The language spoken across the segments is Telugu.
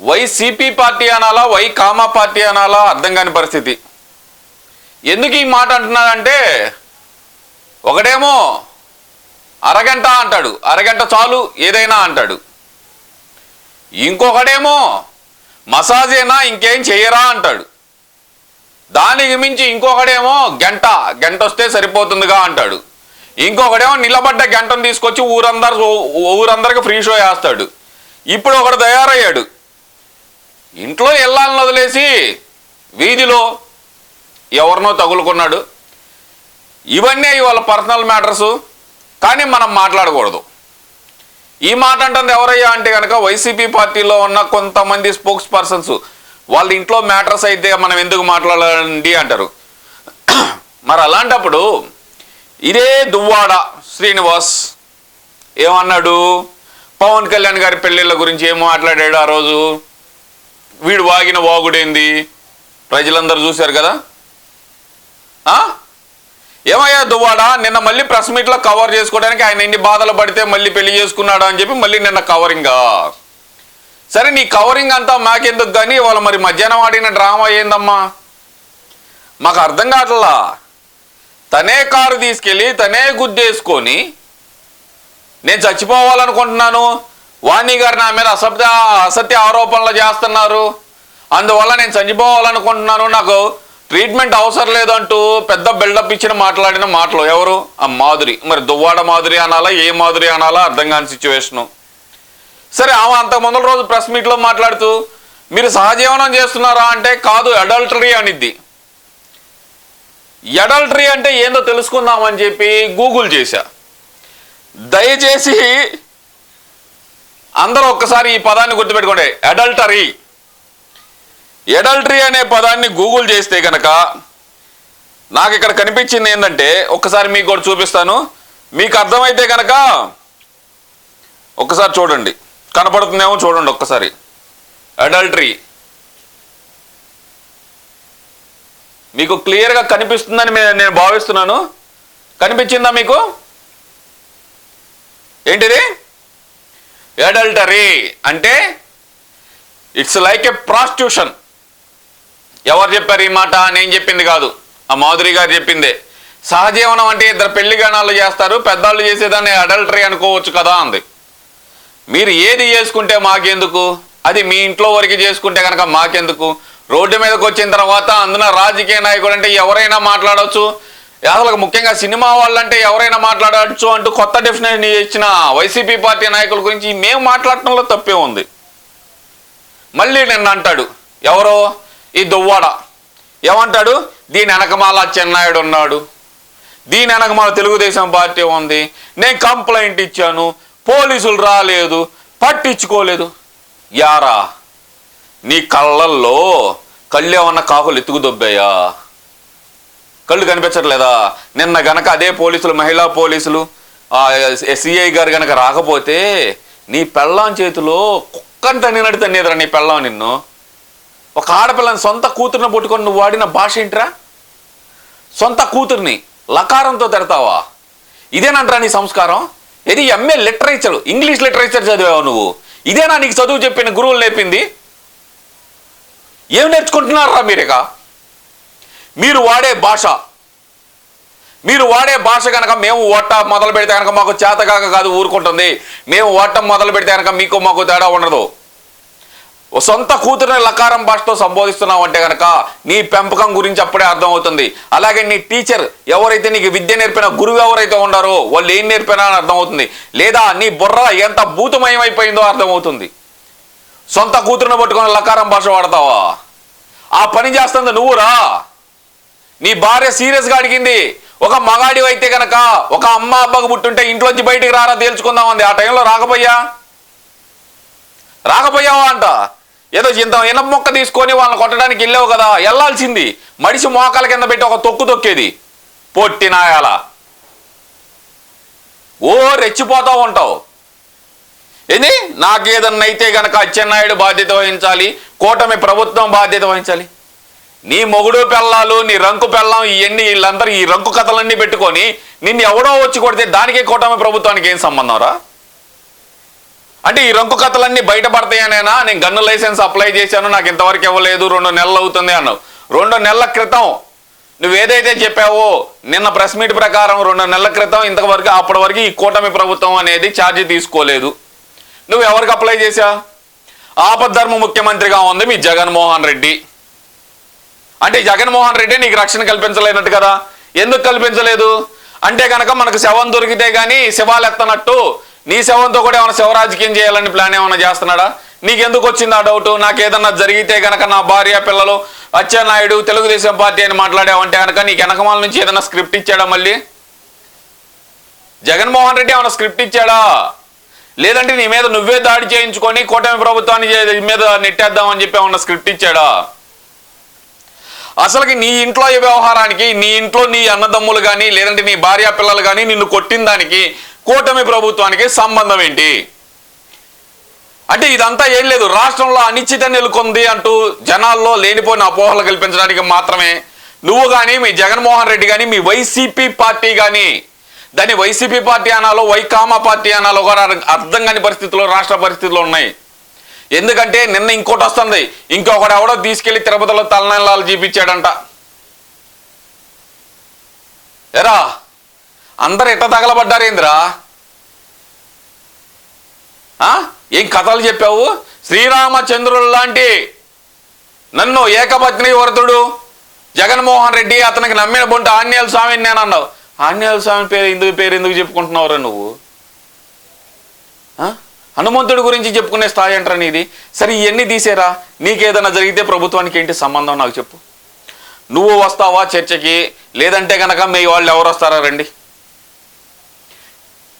వైసీపీ పార్టీ అనాలా వై కామా పార్టీ అనాలా అర్థం కాని పరిస్థితి. ఎందుకు ఈ మాట అంటున్నానంటే ఒకడేమో అరగంట అంటాడు అరగంట చాలు ఏదైనా అంటాడు. ఇంకొకడేమో మసాజేనా ఇంకేం చేయరా అంటాడు. దానికి మించి ఇంకొకడేమో గంట గంట వస్తే సరిపోతుందిగా అంటాడు. ఇంకొకడేమో నిలబడ్డ గంటను తీసుకొచ్చి ఊరందరు ఊరందరికి ఫ్రీ షో వేస్తాడు ఇప్పుడు ఒకడు తయారయ్యాడు. ఇంట్లో ఇళ్ళని వదిలేసి వీధిలో ఎవరినో తగులుకున్నాడు. ఇవన్నీ ఇవాళ పర్సనల్ మ్యాటర్సు కానీ మనం మాట్లాడకూడదు. ఈ మాట అంటుంది ఎవరయ్యా అంటే కనుక వైసీపీ పార్టీలో ఉన్న కొంతమంది స్పోక్స్ పర్సన్స్ వాళ్ళ ఇంట్లో మ్యాటర్స్ అయితే మనం ఎందుకు మాట్లాడాలండి అంటారు. మరి అలాంటప్పుడు ఇదే దువ్వాడ శ్రీనివాస్ ఏమన్నాడు? పవన్ కళ్యాణ్ గారి పెళ్ళిళ్ళ గురించి ఏం మాట్లాడాడు ఆ రోజు? వీడు వాగిన వాగుడేంది? ప్రజలందరూ చూశారు కదా? ఏమయ్యా దువ్వాడా? నిన్న మళ్ళీ ప్రెస్ మీట్లో కవర్ చేసుకోవడానికి ఆయన ఎన్ని బాధలు పడితే మళ్ళీ పెళ్ళి చేసుకున్నాడు అని చెప్పి మళ్ళీ నిన్న కవరింగా సరే నీ కవరింగ్ అంతా మాకెందుకు కానీ వాళ్ళ మరి మధ్యాహ్నం ఆడిన డ్రామా ఏందమ్మా? మాకు అర్థం కావట్లా? తనే కారు తీసుకెళ్ళి తనే గుద్దేసుకొని నేను చచ్చిపోవాలనుకుంటున్నాను. వాణి గారు నా మీద అసభ్య అసత్య ఆరోపణలు చేస్తున్నారు. అందువల్ల నేను చనిపోవాలనుకుంటున్నాను. నాకు ట్రీట్మెంట్ అవసరం లేదంటూ పెద్ద బిల్డప్ ఇచ్చిన మాట్లాడిన మాటలు ఎవరు? ఆ మాధురి. మరి దువ్వాడ మాధురి అనాలా ఏ మాధురి అనాలా అర్థం కాని సిచ్యువేషను సరే ఆమె అంత ముందల రోజు ప్రెస్ మీట్లో మాట్లాడుతూ మీరు సహజీవనం చేస్తున్నారా? అంటే కాదు అడల్టరీ అనిద్ది. ఎడల్టరీ అంటే ఏందో తెలుసుకుందామని చెప్పి గూగుల్ చేశా. దయచేసి అందరూ ఒక్కసారి ఈ పదాన్ని గుర్తుపెట్టుకోండి. అడల్టరీ ఎడల్టరీ అనే పదాన్ని గూగుల్ చేస్తే కనుక నాకు ఇక్కడ కనిపించింది ఏంటంటే ఒక్కసారి మీకు కూడా చూపిస్తాను. మీకు అర్థమైతే కనుక ఒక్కసారి చూడండి. కనపడుతుందేమో చూడండి ఒక్కసారి. అడల్టరీ మీకు క్లియర్గా కనిపిస్తుందని నేను భావిస్తున్నాను. కనిపించిందా మీకు? ఏంటిది? ఎడల్టరీ అంటే ఇట్స్ లైక్ ఎ ప్రాస్టిట్యూషన్ ఎవరు చెప్పారు ఈ మాట? నేను చెప్పింది కాదు. ఆ మాధురి గారు చెప్పిందే. సహజీవనం అంటే ఇద్దరు పెళ్ళి గణాలు చేస్తారు పెద్దవాళ్ళు చేసేదాన్ని అడల్టరీ అనుకోవచ్చు కదా అంది. మీరు ఏది చేసుకుంటే మాకెందుకు? అది మీ ఇంట్లో వరకు చేసుకుంటే కనుక మాకెందుకు? రోడ్డు మీదకి వచ్చిన తర్వాత అందున రాజకీయ నాయకుడు అంటే ఎవరైనా మాట్లాడవచ్చు అసలు ముఖ్యంగా సినిమా వాళ్ళంటే ఎవరైనా మాట్లాడవచ్చు అంటూ కొత్త డెఫినేషన్ ఇచ్చిన వైసీపీ పార్టీ నాయకుల గురించి మేము మాట్లాడటంలో తప్పే ఉంది. మళ్ళీ నిన్న అంటాడు ఎవరో? ఈ దువ్వాడ. ఏమంటాడు? దీని వెనకమాల చెన్నాయుడు ఉన్నాడు. దీని వెనకమాల తెలుగుదేశం పార్టీ ఉంది. నేను కంప్లైంట్ ఇచ్చాను. పోలీసులు రాలేదు. పట్టించుకోలేదు. యారా? నీ కళ్ళల్లో కళ్ళేమన్నా కాకులు ఎత్తుకు దొబ్బాయా? కళ్ళు కనిపించట్లేదా? నిన్న గనక అదే పోలీసులు మహిళా పోలీసులు సిఐ గారు గనక రాకపోతే నీ పెళ్ళాం చేతిలో కుక్కని తన్నినట్టు తన్నేదిరా నీ పెళ్ళాం నిన్ను. ఒక ఆడపిల్లని సొంత కూతురుని పుట్టుకొని నువ్వు వాడిన భాష ఏంట్రా? సొంత కూతుర్ని లకారంతో తిడతావా? ఇదేనంటరా నీ సంస్కారం? ఇది ఎంఏ లిటరేచర్ ఇంగ్లీష్ లిటరేచర్ చదివావు నువ్వు? ఇదేనా నీకు చదువు చెప్పిన గురువులు నేర్పింది? ఏం నేర్చుకుంటున్నారా మీరిక? మీరు వాడే భాష. మీరు వాడే భాష కనుక మేము ఓట మొదలు పెడితే కనుక మాకు చేతకాక కాదు ఊరుకుంటుంది. మేము ఓటం మొదలు పెడితే కనుక మీకు మాకు తేడా ఉండదు. ఓ సొంత కూతురుని లకారం భాషతో సంబోధిస్తున్నావు అంటే కనుక నీ పెంపకం గురించి అప్పుడే అర్థమవుతుంది. అలాగే నీ టీచర్ ఎవరైతే నీకు విద్య నేర్పిన గురువు ఎవరైతే ఉన్నారో వాళ్ళు ఏం నేర్పినా అని అర్థమవుతుంది. లేదా నీ బుర్ర ఎంత భూతమయం అయిపోయిందో అర్థమవుతుంది. సొంత కూతురుని పట్టుకుని లకారం భాష వాడతావా? ఆ పని చేస్తుంది నువ్వురా నీ భార్య సీరియస్గా అడిగింది ఒక మగాడి అయితే కనుక ఒక అమ్మ అబ్బకు పుట్టుంటే ఇంట్లోంచి బయటికి రారా తేల్చుకుందాం అంది ఆ టైంలో రాకపోయా రాకపోయావా అంట. ఏదో ఇంత ఇనప మొక్క తీసుకొని వాళ్ళని కొట్టడానికి వెళ్ళావు కదా వెళ్ళాల్సింది. మడిసి మోకాల కింద పెట్టి ఒక తొక్కు తొక్కేది. పొట్టినాయాల. ఓ రెచ్చిపోతూ ఉంటావు ఏంది? నాకేదన్నైతే అయితే గనక అచ్చెన్నాయుడు బాధ్యత వహించాలి కూటమి ప్రభుత్వం బాధ్యత వహించాలి. నీ మొగుడు పెళ్ళాలు నీ రంకు పెళ్ళం ఇవన్నీ వీళ్ళందరూ ఈ రంకు కథలన్నీ పెట్టుకొని నిన్ను ఎవడో వచ్చి కొడితే దానికే కూటమి ప్రభుత్వానికి ఏం సంబంధం రా? అంటే ఈ రంకు కథలన్నీ బయటపడతాయనేనా నేను? గన్ను లైసెన్స్ అప్లై చేశాను నాకు ఇంతవరకు ఇవ్వలేదు రెండు నెలలు అవుతుంది అన్నావు. రెండు నెలల క్రితం నువ్వు ఏదైతే చెప్పావో నిన్న ప్రెస్ మీట్ ప్రకారం రెండు నెలల క్రితం ఇంతవరకు అప్పటి వరకు ఈ కూటమి ప్రభుత్వం అనేది ఛార్జీ తీసుకోలేదు. నువ్వు ఎవరికి అప్లై చేశా? ఆపద్ధర్మ ముఖ్యమంత్రిగా ఉంది మీ జగన్మోహన్ రెడ్డి. అంటే జగన్మోహన్ రెడ్డి నీకు రక్షణ కల్పించలేనట్టు కదా? ఎందుకు కల్పించలేదు? అంటే కనుక మనకు శవం దొరికితే గానీ శవాలు ఎత్తనట్టు నీ శవంతో కూడా ఏమైనా శవ రాజకీయం చేయాలని ప్లాన్ ఏమైనా చేస్తున్నాడా? నీకెందుకు వచ్చింది ఆ డౌట్? నాకు ఏదన్నా జరిగితే గనక నా భార్య పిల్లలు అచ్చెన్నాయుడు తెలుగుదేశం పార్టీ అని మాట్లాడావంటే కనుక నీకు వెనకమాల నుంచి ఏదైనా స్క్రిప్ట్ ఇచ్చాడా మళ్ళీ? జగన్మోహన్ రెడ్డి ఏమైనా స్క్రిప్ట్ ఇచ్చాడా? లేదంటే నీ మీద నువ్వే దాడి చేయించుకొని కూటమి ప్రభుత్వాన్ని మీద నెట్టేద్దామని చెప్పి ఏమన్నా స్క్రిప్ట్ ఇచ్చాడా? అసలుకి నీ ఇంట్లో ఈ వ్యవహారానికి నీ ఇంట్లో నీ అన్నదమ్ములు కానీ లేదంటే నీ భార్య పిల్లలు కానీ నిన్ను కొట్టిన దానికి కూటమి ప్రభుత్వానికి సంబంధం ఏంటి? అంటే ఇదంతా ఏం లేదు. రాష్ట్రంలో అనిశ్చిత నెలకొంది అంటూ జనాల్లో లేనిపోయిన అపోహలు కల్పించడానికి మాత్రమే. నువ్వు కానీ మీ జగన్మోహన్ రెడ్డి కానీ మీ వైసీపీ పార్టీ కానీ దాన్ని వైసీపీ పార్టీ అనాలో వైకామా పార్టీ అనాలో కూడా అర్థం కాని పరిస్థితుల్లో రాష్ట్ర పరిస్థితులు ఉన్నాయి. ఎందుకంటే నిన్న ఇంకోటి వస్తుంది. ఇంకొకడు ఎవడో తీసుకెళ్ళి తిరుపతిలో తలనల్లాలు చూపించాడంట. ఎరా అందరు ఎట్ట తగలబడ్డారేంద్రా ఏం కథలు చెప్పావు? శ్రీరామచంద్రుడు లాంటి నన్ను ఏకపత్ని వరతుడు జగన్మోహన్ రెడ్డి అతనికి నమ్మిన బొంట ఆంజనేయుల స్వామిని నేను అన్నావు. ఆంజనేయుల స్వామి పేరు ఎందుకు పేరు ఎందుకు చెప్పుకుంటున్నావురా నువ్వు? ఆ? హనుమంతుడి గురించి చెప్పుకునే స్థాయి అంటారా నీది? సరే ఇవన్నీ తీసేరా. నీకేదైనా జరిగితే ప్రభుత్వానికి ఏంటి సంబంధం నాకు చెప్పు. నువ్వు వస్తావా చర్చకి? లేదంటే కనుక మీ వాళ్ళు ఎవరు వస్తారా రండి.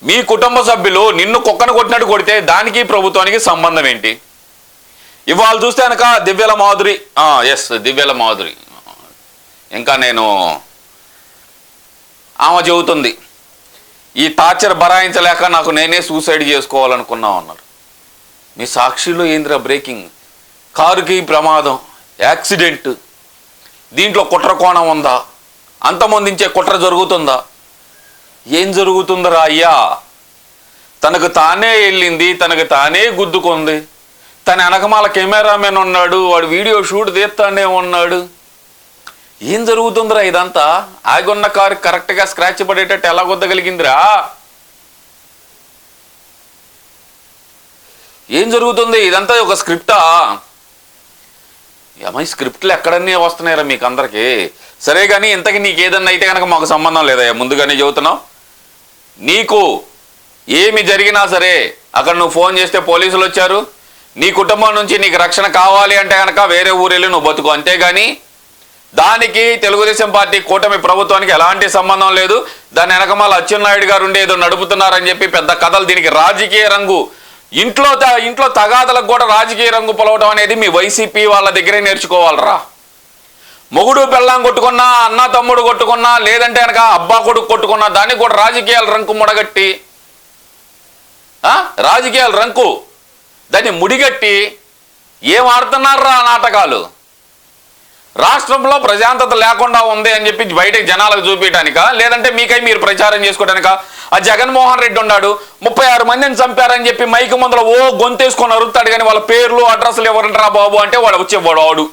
మీ కుటుంబ సభ్యులు నిన్ను కుక్కను కొట్టినట్టు కొడితే దానికి ప్రభుత్వానికి సంబంధం ఏంటి? ఇవాళ చూస్తే కనుక దివ్యల మాధురి. ఎస్ దివ్యల మాధురి. ఇంకా నేను ఆమె చెబుతుంది. ఈ టార్చర్ భరాయించలేక నాకు నేనే సూసైడ్ చేసుకోవాలనుకున్నాం అన్నారు. మీ సాక్షిలో ఏందిరా బ్రేకింగ్? కారుకి ప్రమాదం యాక్సిడెంట్. దీంట్లో కుట్ర కోణం ఉందా? అంతమొందించే కుట్ర జరుగుతుందా? ఏం జరుగుతుందరా అయ్యా? తనకు తానే వెళ్ళింది తనకు తానే గుద్దుకుంది. తన వెనకమాల కెమెరామెన్ ఉన్నాడు వాడు వీడియో షూట్ తీస్తానే ఉన్నాడు. ఏం జరుగుతుందిరా ఇదంతా? ఆగున్న కారు కరెక్ట్గా స్క్రాచ్ పడేటట్టు ఎలా గుద్దగలిగిందిరా ఏం జరుగుతుంది? ఇదంతా ఒక స్క్రిప్టా? ఏమై స్క్రిప్ట్లు ఎక్కడన్నీ వస్తున్నాయిరా మీకు అందరికి సరే కానీ ఇంతకి నీకు ఏదన్నా అయితే కనుక మాకు సంబంధం లేదా? ముందుగానే చెబుతున్నావు. నీకు ఏమి జరిగినా సరే అక్కడ నువ్వు ఫోన్ చేస్తే పోలీసులు వచ్చారు నీ కుటుంబం నుంచి నీకు రక్షణ కావాలి అంటే కనుక వేరే ఊరెళ్ళి నువ్వు బతుకు. అంతేగాని దానికి తెలుగుదేశం పార్టీ కూటమి ప్రభుత్వానికి ఎలాంటి సంబంధం లేదు. దాని వెనకమాల అచ్చెన్నాయుడు గారు ఉండి ఏదో నడుపుతున్నారని చెప్పి పెద్ద కథలు దీనికి రాజకీయ రంగు. ఇంట్లో త- ఇంట్లో తగాదలకు కూడా రాజకీయ రంగు పొలవడం అనేది మీ వైసీపీ వాళ్ళ దగ్గరే నేర్చుకోవాలరా. మొగుడు పెళ్ళాం కొట్టుకున్నా అన్న తమ్ముడు కొట్టుకున్నా లేదంటే కనుక అబ్బా కొడుకు కొట్టుకున్నా దానికి కూడా రాజకీయాల రంకు ముడగట్టి. రాజకీయాల రంకు. దాన్ని ముడిగట్టి. ఏం ఆడుతున్నారా నాటకాలు? రాష్ట్రంలో ప్రశాంతత లేకుండా ఉంది అని చెప్పి బయటకు జనాలకు చూపించడానిక? లేదంటే మీకై మీరు ప్రచారం చేసుకోవడానిక? ఆ జగన్మోహన్ రెడ్డి ఉన్నాడు ముప్పై ఆరు మందిని చంపారని చెప్పి మైకు ముందర ఓ గొంతేసుకొని అరుస్తాడు కానీ వాళ్ళ పేర్లు అడ్రస్లు ఎవరంటారా బాబు అంటే వాడు వచ్చేవాడు వాడు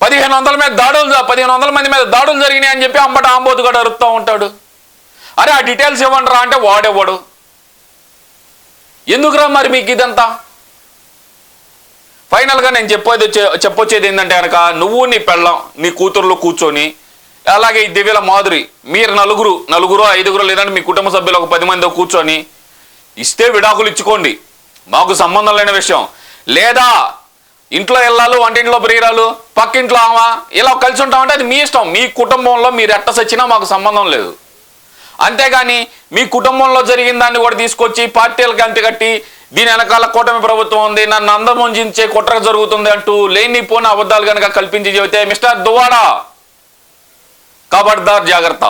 పదిహేను వందల మీద దాడులు పదిహేను వందల మంది మీద దాడులు జరిగినాయి అని చెప్పి అంబట ఆంబోతు కూడా అరుస్తూ ఉంటాడు. అరే ఆ డీటెయిల్స్ ఇవ్వండి రా అంటే వాడేవాడు? ఎందుకురా మరి మీకు ఇదంతా? ఫైనల్గా నేను చెప్పేది వచ్చే- చెప్పొచ్చేది ఏంటంటే కనుక నువ్వు నీ పెళ్ళం నీ కూతుర్లు కూర్చొని అలాగే ఈ దివ్యల మాధురి మీరు నలుగురు నలుగురు ఐదుగురు లేదంటే మీ కుటుంబ సభ్యులు ఒక పది మంది కూర్చొని ఇస్తే విడాకులు ఇచ్చుకోండి. మాకు సంబంధం లేని విషయం. లేదా ఇంట్లో వెళ్ళాలి వంటింట్లో ప్రియురాలు పక్కింట్లో ఆమా ఇలా కలిసి ఉంటామంటే అది మీ ఇష్టం. మీ కుటుంబంలో మీరు ఎట్ట సచ్చినా మాకు సంబంధం లేదు. అంతేగాని మీ కుటుంబంలో జరిగిన దాన్ని కూడా తీసుకొచ్చి పార్టీలకు అంతకట్టి దీని వెనకాల కూటమి ప్రభుత్వం ఉంది నన్ను అందముంజించే కుట్ర జరుగుతుంది అంటూ లేని పోని అబద్ధాలు కనుక కల్పించి చెబితే మిస్టర్ దువాడా కబడ్దార్ జాగ్రత్త.